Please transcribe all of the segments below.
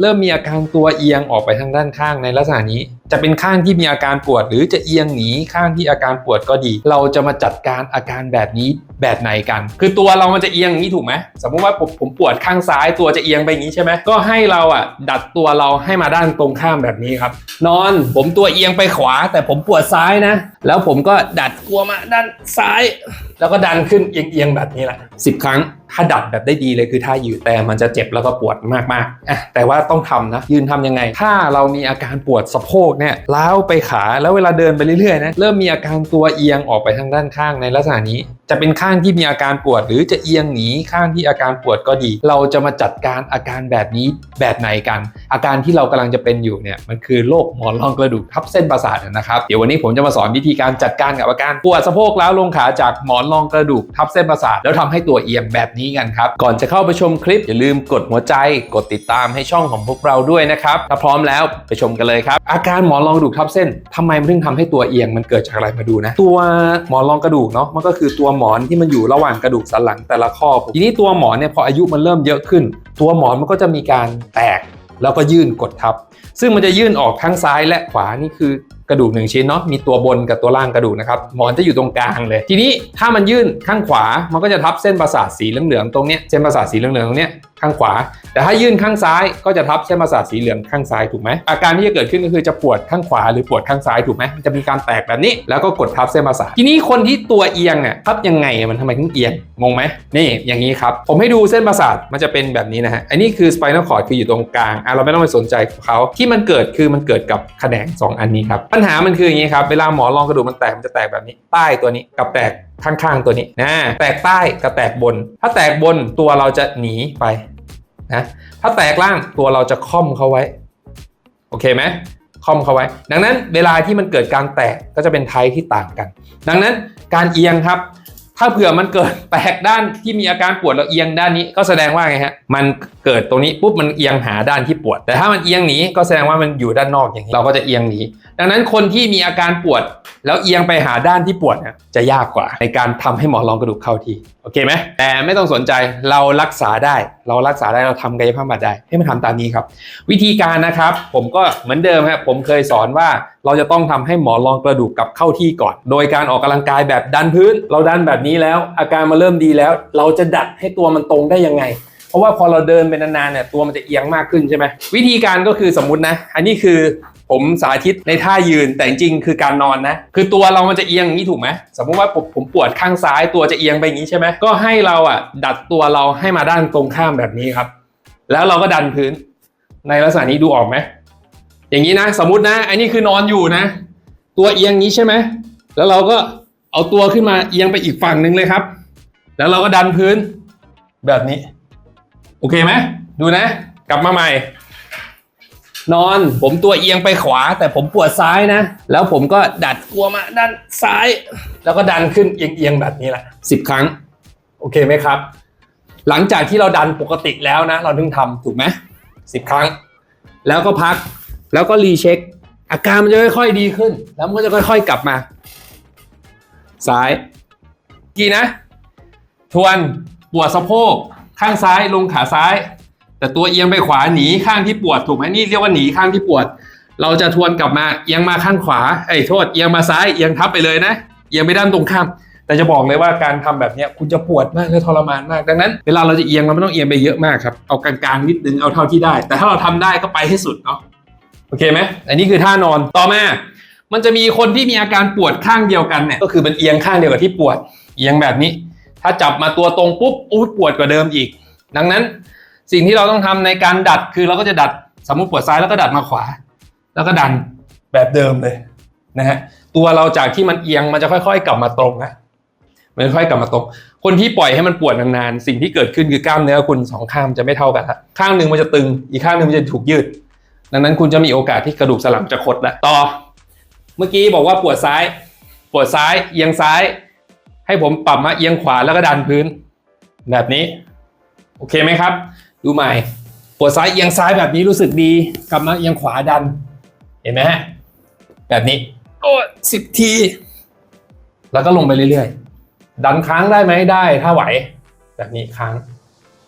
เริ่มมีอาการตัวเอียงออกไปทางด้านข้างในลักษณะนี้ จะเป็นข้างที่มีอาการปวด หรือจะเอียงหนีข้างที่อาการปวดก็ดี เราจะมาจัดการอาการแบบนี้แบบไหนกัน คือตัวเรามันจะเอียงอย่างนี้ถูกไหมสมมติว่าผมผมปวดข้างซ้ายตัวจะเอียงไปอย่างนี้ใช่ไหมก็ให้เราอะดัดตัวเราให้มาด้านตรงข้ามแบบนี้ครับ นอนผมตัวเอียงไปขวา แต่ผมปวดซ้ายนะ แล้วผมก็ดัดตัวมาด้านซ้าย แล้วก็ดันขึ้นเอียงๆแบบนี้แหละสิบครั้ง ถ้าดัดแบบได้ดีเลยคือท่ายืนแต่มันจะเจ็บแล้วก็ปวดมากๆอะแต่ว่าต้องทำนะ ยืนทำยังไง ถ้าเรามีอาการปวดสะโพกเนี่ยล้าวไปขาแล้วเวลาเดินไปเรื่อยๆนะเริ่มมีอาการตัวเอียงออกไปทางด้านข้างในลักษณะนี้ จะเป็นข้างที่มีอาการปวด หรือจะเอียงหนีข้างที่อาการปวดก็ดี เราจะมาจัดการอาการแบบนี้แบบไหนกัน อาการที่เรากำลังจะเป็นอยู่เนี่ยมันคือโรคหมอนรองกระดูกทับเส้นประสาทนะครับเดี๋ยววันนี้ผมจะมาสอนวิธีการจัดการกับอาการปวดสะโพกแล้วลงขาจากหมอนรองกระดูกทับเส้นประสาทแล้วทำให้ตัวเอียงแบบนี้กันครับก่อนจะเข้าไปชมคลิปอย่าลืมกดหัวใจกดติดตามให้ช่องของพวกเราด้วยนะครับถ้าพร้อมแล้วไปชมกันเลยครับ อาการหมอนรองกระดูกทับเส้นทำไมมันถึงทำให้ตัวเอียงมันเกิดจากอะไรมาดูนะ ตัวหมอนรองกระดูกเนาะมันก็คือตัวหมมอนที่มันอยู่ระหว่างกระดูกสันหลังแต่ละข้อทีนี้ตัวหมอนเนี่ยพออายุมันเริ่มเยอะขึ้น ตัวหมอนมันก็จะมีการแตกแล้วก็ยื่นกดทับ ซึ่งมันจะยื่นออกทั้งซ้ายและขวานี่คือกระดูกหนึ่งชิ้นเนาะมีตัวบนกับตัวล่างกระดูกนะครับหมอนจะอยู่ตรงกลางเลย ทีนี้ถ้ามันยื่นข้างขวามันก็จะทับเส้นประสาทสีเหลืองๆตรงเนี้ยเส้นประสาทสีเหลืองๆตรงเนี้ย ข้างขวา แต่ถ้ายื่นข้างซ้ายก็จะทับเส้นประสาทสีเหลืองข้างซ้ายถูกไหมอาการที่จะเกิดขึ้นก็คือจะปวดข้างขวาหรือปวดข้างซ้ายถูกไหมจะมีการแตกแบบนี้ แล้วก็กดทับเส้นประสาททีนี้คนที่ตัวเอียงเนี่ยทับยังไงมันทำไมถึงเอียงงงไหมนี่อย่างนี้ครับผมให้ดูเส้นประสาทมันจะเป็นแบบนี้นะฮะอันนี้คือ spinal cord คืออยู่ตรงกลางอะเราไม่ต้องไปสนใจเขาที่มันเกิดคือมันเกิดกับแขนงสองอันนี้ครับปัญหามันคืออย่างนี้ครับเวลาหมอรองกระดูกมันแตกมันจะแตกแบบนี้ใต้ตัวนี้กับแตก ข้างๆตัวนี้นะแตกใต้กับแตกบน ถ้าแตกบนตัวเราจะหนีไปนะถ้าแตกล่างตัวเราจะค่อมเขาไว้ โอเคไหมค่อมเขาไว้ ดังนั้นเวลาที่มันเกิดการแตกก็จะเป็นไทที่ต่างกัน ดังนั้นการเอียงครับ ถ้าเผื่อมันเกิดแตกด้านที่มีอาการปวดแล้วเอียงด้านนี้ก็แสดงว่าไงฮะมันเกิดตรงนี้ปุ๊บมันเอียงหาด้านที่ปวด แต่ถ้ามันเอียงหนีก็แสดงว่ามันอยู่ด้านนอกอย่างนี้เราก็จะเอียงหนีดังนั้นคนที่มีอาการปวด แล้วเอียงไปหาด้านที่ปวดเนี่ยจะยากกว่า ในการทำให้หมอรองกระดูกเข้าที่โอเคไหมแต่ไม่ต้องสนใจเรารักษาได้ เรารักษาได้เราทำกายภาพบำบัดได้ให้มันทำตามนี้ครับ วิธีการนะครับ ผมก็เหมือนเดิมครับผมเคยสอนว่าเราจะต้องทำให้หมอรองกระดูกกลับเข้าที่ก่อน โดยการออกกำลังกายแบบดันพื้น เราดันแบบนี้แล้ว อาการมาเริ่มดีแล้ว เราจะดัดให้ตัวมันตรงได้ยังไง เพราะว่าพอเราเดินไปนานๆเนี่ยตัวมันจะเอียงมากขึ้นใช่ไหมวิธีการก็คือสมมุตินะ อันนี้คือผมสาธิตในท่ายืนแต่จริงคือการนอนนะ คือตัวเรามันจะเอียงอย่างนี้ถูกไหมสมมติว่าผมผมปวดข้างซ้ายตัวจะเอียงไปอย่างนี้ใช่ไหมก็ให้เราอะดัดตัวเราให้มาด้านตรงข้ามแบบนี้ครับ แล้วเราก็ดันพื้น ในลักษณะนี้ดูออกไหมอย่างนี้นะ สมมตินะอันนี้คือนอนอยู่นะ ตัวเอียงนี้ใช่ไหมแล้วเราก็ เอาตัวขึ้นมาเอียงไปอีกฝั่งหนึ่งเลยครับ แล้วเราก็ดันพื้น แบบนี้ โอเคไหมดูนะ กลับมาใหม่ นอนผมตัวเอียงไปขวา แต่ผมปวดซ้ายนะ แล้วผมก็ดัดตัวมาด้านซ้าย แล้วก็ดันขึ้นเอียงๆแบบนี้แหละสิบครั้ง โอเคไหมครับ หลังจากที่เราดันปกติแล้วนะ เราถึงทำถูกไหมสิบครั้ง แล้วก็พักแล้วก็รีเช็คอาการมันจะค่อยๆดีขึ้น แล้วมันก็จะค่อย ๆ กลับมา ซ้าย กี่นะ ทวนปวดสะโพกข้างซ้ายลงขาซ้าย แต่ตัวเอียงไปขวาหนีข้างที่ปวดถูกไหมนี่เรียกว่าหนีข้างที่ปวด เราจะทวนกลับมาเอียงมาข้างขวาเอ้โทษเอียงมาซ้ายเอียงทับไปเลยนะเอียงไปด้านตรงข้ามแต่จะบอกเลยว่าการทำแบบนี้คุณจะปวดมากและทรมานมาก ดังนั้นเวลาเราจะเอียงเราไม่ต้องเอียงไปเยอะมากครับ เอากลางๆนิดนึงเอาเท่าที่ได้ แต่ถ้าเราทำได้ก็ไปให้สุดเนาะโอเคไหมอันนี้คือท่านอนต่อมา มันจะมีคนที่มีอาการปวดข้างเดียวกันเนี่ยก็คือมันเอียงข้างเดียวกับที่ปวด เอียงแบบนี้ ถ้าจับมาตัวตรงปุ๊บอู้ปวดกว่าเดิมอีก ดังนั้นสิ่งที่เราต้องทำในการดัดคือเราก็จะดัดสมมติปวดซ้ายแล้วก็ดัดมาขวา แล้วก็ดันแบบเดิมเลยนะฮะตัวเราจากที่มันเอียงมันจะค่อย ๆ กลับมาตรงนะมันค่อยๆกลับมาตรง คนที่ปล่อยให้มันปวดนานๆ สิ่งที่เกิดขึ้นคือกล้ามเนื้อคุณสองข้างจะไม่เท่ากันละข้างหนึ่งมันจะตึง อีกข้างหนึ่งมันจะถูกยืด ดังนั้นคุณจะมีโอกาสที่กระดูกสันหลังจะคดละต่อเมื่อกี้บอกว่าปวดซ้าย ปวดซ้ายเอียงซ้าย ให้ผมปรับมาเอียงขวาแล้วก็ดันพื้น แบบนี้ โอเคไหมครับ ดูใหม่ ปวดซ้ายเอียงซ้ายแบบนี้รู้สึกดี กลับมาเอียงขวาดัน เห็นไหมฮะ แบบนี้ โอ้สิบที แล้วก็ลงไปเรื่อยๆ ดันค้างได้ไหมได้ ถ้าไหว แบบนี้ค้าง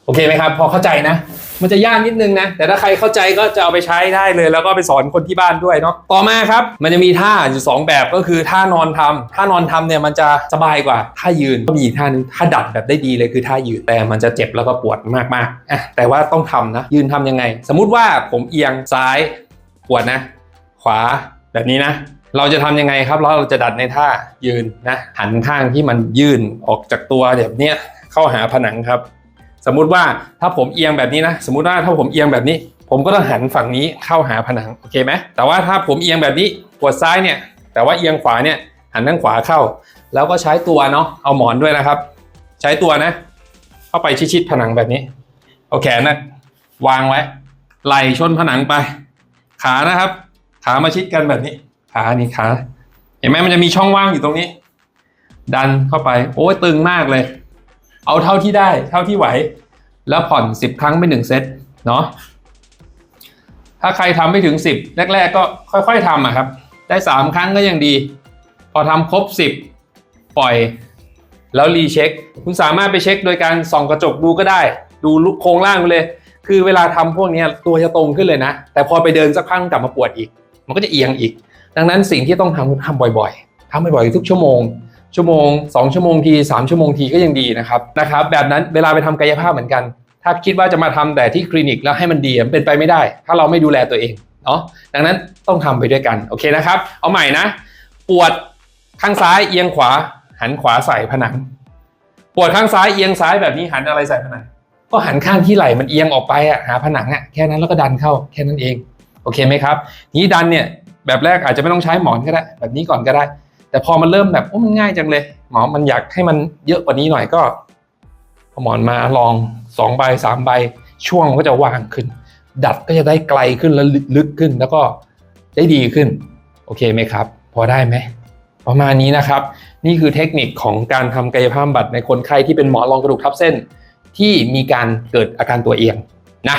โอเคไหมครับ พอเข้าใจนะ มันจะยากนิดนึงนะ แต่ถ้าใครเข้าใจก็จะเอาไปใช้ได้เลย แล้วก็ไปสอนคนที่บ้านด้วยเนาะต่อมาครับ มันจะมีท่าอยู่สองแบบก็คือท่านอนทำท่านอนทำเนี่ยมันจะสบายกว่าท่ายืนก็มีท่านึงท่าดัดแบบได้ดีเลยคือท่ายืนแต่มันจะเจ็บแล้วก็ปวดมากๆอะแต่ว่าต้องทำนะ ยืนทำยังไง สมมุติว่าผมเอียงซ้ายปวดนะ ขวาแบบนี้นะเราจะทำยังไงครับ เราจะดัดในท่ายืนนะหันข้างที่มันยื่นออกจากตัวแบบเนี้ยเข้าหาผนังครับ สมมุติว่าถ้าผมเอียงแบบนี้นะ สมมุติว่าถ้าผมเอียงแบบนี้ ผมก็ต้องหันฝั่งนี้เข้าหาผนัง โอเคไหมแต่ว่าถ้าผมเอียงแบบนี้ปวดซ้ายเนี่ย แต่ว่าเอียงขวาเนี่ยหันด้านขวาเข้า แล้วก็ใช้ตัวเนาะเอาหมอนด้วยนะครับ ใช้ตัวนะ เข้าไปชิดๆผนังแบบนี้เอาแขนนะวางไว้ ไหล่ชนผนังไป ขานะครับ ขามาชิดกันแบบนี้ ขานี่ขาเห็นไหมมันจะมีช่องว่างอยู่ตรงนี้ ดันเข้าไป โอ้ยตึงมากเลย เอาเท่าที่ได้เท่าที่ไหว แล้วผ่อน10ครั้งไปหนึ่งเซตเนาะถ้าใครทำไม่ถึง10แรก ๆ ก็ค่อย ๆทำอะครับ ได้3ครั้งก็ยังดี พอทำครบ10ปล่อยแล้วรีเช็ค คุณสามารถไปเช็คโดยการส่องกระจกดูก็ได้ ดูลุกโครงล่างไปเลย คือเวลาทำพวกนี้ตัวจะตรงขึ้นเลยนะ แต่พอไปเดินสักพักกลับมาปวดอีก มันก็จะเอียงอีก ดังนั้นสิ่งที่ต้องทำคือทำบ่อย ๆทำบ่อยๆทุกชั่วโมง ชั่วโมง 2 ชั่วโมงที 3 ชั่วโมงทีก็ยังดีนะครับนะครับแบบนั้นเวลาไปทำกายภาพเหมือนกัน ถ้าคิดว่าจะมาทำแต่ที่คลินิกแล้วให้มันดีมันเป็นไปไม่ได้ ถ้าเราไม่ดูแลตัวเองเนาะดังนั้นต้องทำไปด้วยกันโอเคนะครับ เอาใหม่นะ ปวดข้างซ้ายเอียงขวา หันขวาใส่ผนัง ปวดข้างซ้ายเอียงซ้ายแบบนี้หันอะไรใส่ผนังก็หันข้างที่ไหล่มันเอียงออกไปอะหาผนังอะแค่นั้นแล้วก็ดันเข้าแค่นั้นเองโอเคไหมครับนี้ดันเนี่ยแบบแรกอาจจะไม่ต้องใช้หมอนก็ได้ แบบนี้ก่อนก็ได้ แต่พอมันเริ่มแบบโอ้มันง่ายจังเลย หมอมันอยากให้มันเยอะกว่านี้หน่อยก็หมอนมาลองสองใบสามใบช่วงมันก็จะว่างขึ้น ดัดก็จะได้ไกลขึ้นแล้วลึกขึ้นแล้วก็ได้ดีขึ้น โอเคไหมครับ พอได้ไหมประมาณนี้นะครับ นี่คือเทคนิคของการทำกายภาพบำบัดในคนไข้ที่เป็นหมอนรองกระดูกทับเส้น ที่มีการเกิดอาการตัวเอียงนะ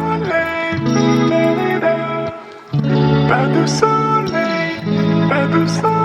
soleil, pas de soleil.